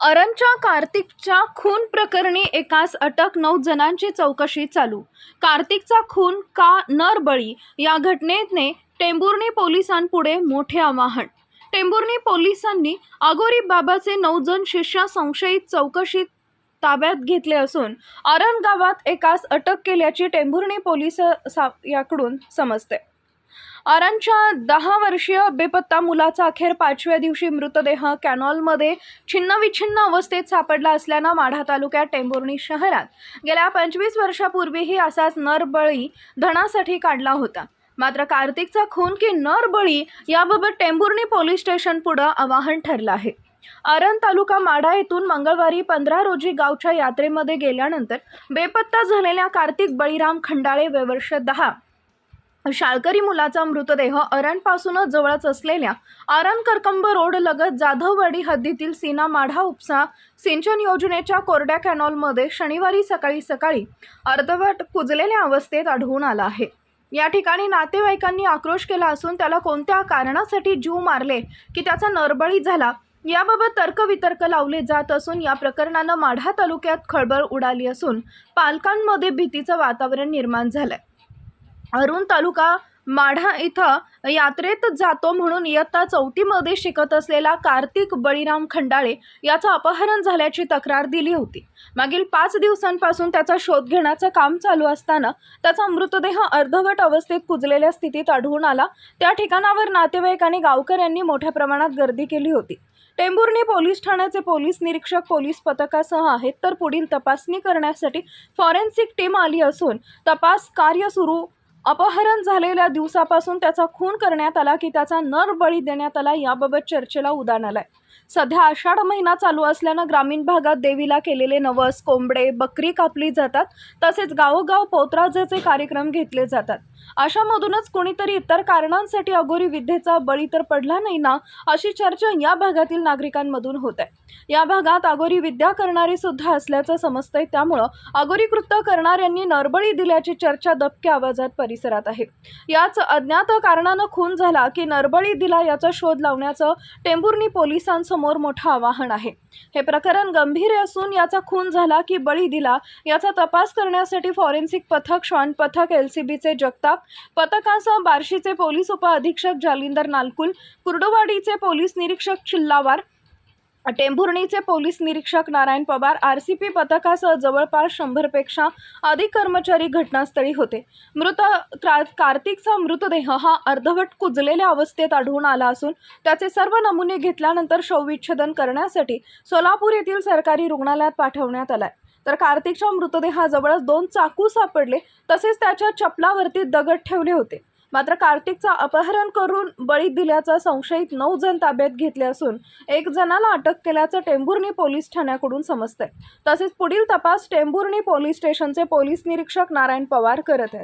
अरणच्या कार्तिकच्या खून प्रकरणी एकास अटक नऊ जणांची चौकशी चालू. कार्तिकचा खून का नरबळी या घटनेने टेंभुर्णी पोलिसांपुढे मोठे आवाहन. टेंभुर्णी पोलिसांनी अगोरी बाबाचे नऊ जण शिष्य संशयित चौकशीत ताब्यात घेतले असून अरण गावात एकास अटक केल्याची टेंभुर्णी पोलीस सा- याकडून समजते. अरणच्या दहा वर्षीय बेपत्ता मुलाचा अखेर पाचव्या दिवशी मृतदेह कॅनॉलमध्ये छिन्नविछिन्न अवस्थेत सापडला असल्यानं माढा तालुक्यात टेंभुर्णी शहरात गेल्या पंचवीस वर्षापूर्वीही असाच नरबळी धनासाठी काढला होता. मात्र कार्तिकचा खून की नरबळी याबाबत टेंभुर्णी पोलीस स्टेशन पुढं आवाहन ठरलं आहे. अरण तालुका माढा येथून मंगळवारी पंधरा रोजी गावच्या यात्रेमध्ये गेल्यानंतर बेपत्ता झालेल्या कार्तिक बळीराम खंडाळे वयवर्ष दहा. शाळकरी मुलाचा मृतदेह अरणपासूनच जवळच असलेल्या अरण करकंब रोड लगत जाधववाडी हद्दीतील सीना माढा उपसा सिंचन योजनेच्या कोरड्या कॅनॉलमध्ये शनिवारी सकाळी सकाळी अर्धवट कुजलेल्या अवस्थेत आढळून आला आहे. या ठिकाणी नातेवाईकांनी आक्रोश केला असून त्याला कोणत्या कारणासाठी जीव मारले की त्याचा नरबळी झाला याबाबत तर्कवितर्क लावले जात असून या प्रकरणानं माढा तालुक्यात खळबळ उडाली असून पालकांमध्ये भीतीचं वातावरण निर्माण झालंय. अरुण तालुका माढा इथं यात्रेत जातो म्हणून इयत्ता चौथीमध्ये शिकत असलेला कार्तिक बळीराम खंडाळे याचं अपहरण झाल्याची तक्रार दिली होती. मागील पाच दिवसांपासून त्याचा शोध घेण्याचं काम चालू असताना त्याचा मृतदेह अर्धवट अवस्थेत कुजलेल्या स्थितीत आढळून आला. त्या ठिकाणावर नातेवाईक आणि गावकऱ्यांनी मोठ्या प्रमाणात गर्दी केली होती. टेंभुर्णी पोलीस ठाण्याचे पोलीस निरीक्षक पोलीस पथकासह आहेत तर पुढील तपासणी करण्यासाठी फॉरेन्सिक टीम आली असून तपास कार्य सुरू अपहरण झालेल्या दिवसापासून त्याचा खून करण्यात आला की त्याचा नर बळी देण्यात आला याबाबत चर्चेला उदाहरण आलं आहे सध्या आषाढ महिना चालू असल्यानं ग्रामीण भागात देवीला केलेले नवस कोंबडे बकरी कापली जातात. तसेच गावोगाव पोतराजाचे कार्यक्रम घेतले जातात. अशामधूनच कोणीतरी इतर कारणांसाठी अगोरी विद्येचा बळी तर पडला नाही ना अशी चर्चा या भागातील नागरिकांमधून होत आहे. या भागात अगोरी विद्या करणारी सुद्धा असल्याचं समजतंय. त्यामुळं अघोरी कृत्य करणाऱ्यांनी नरबळी दिल्याची चर्चा दबक्या आवाजात परिसरात आहे. याच अज्ञात कारणानं खून झाला की नरबळी दिला याचा शोध लावण्याचं टेंभुर्णी सर्वांसमोर मोठं आवाहन आहे. हे प्रकरण गंभीर असून याचा खून झाला की बळी दिला याचा तपास करण्यासाठी फॉरेन्सिक पथक श्वान पथक एल सी बीचे जगताप पथकासह बार्शीचे पोलीस उपअधीक्षक जालिंदर नालकुल कुर्डुवाडीचे पोलीस निरीक्षक चिल्लावार टेंभुर्णीचे पोलीस निरीक्षक Narayan Pawar R C P पथकासह जवळपास शंभरपेक्षा अधिक कर्मचारी घटनास्थळी होते. मृत कार्तिकचा मृतदेह हा अर्धवट कुजलेल्या अवस्थेत आढळून आला असून त्याचे सर्व नमुने घेतल्यानंतर शवविच्छेदन करण्यासाठी सोलापूर येथील सरकारी रुग्णालयात पाठवण्यात आलाय. तर कार्तिकच्या मृतदेहाजवळच दोन चाकू सापडले तसेच त्याच्या चपलावरती दगड ठेवले होते. मात्र कार्तिकचा अपहरण करून बळी दिल्याचा संशयित नऊ जण ताब्यात घेतले असून एक जणाला अटक केल्याचं टेंभुर्णी पोलीस ठाण्याकडून समजतंय. तसेच पुढील तपास टेंभुर्णी पोलीस स्टेशनचे पोलीस निरीक्षक नारायण पवार करत आहेत.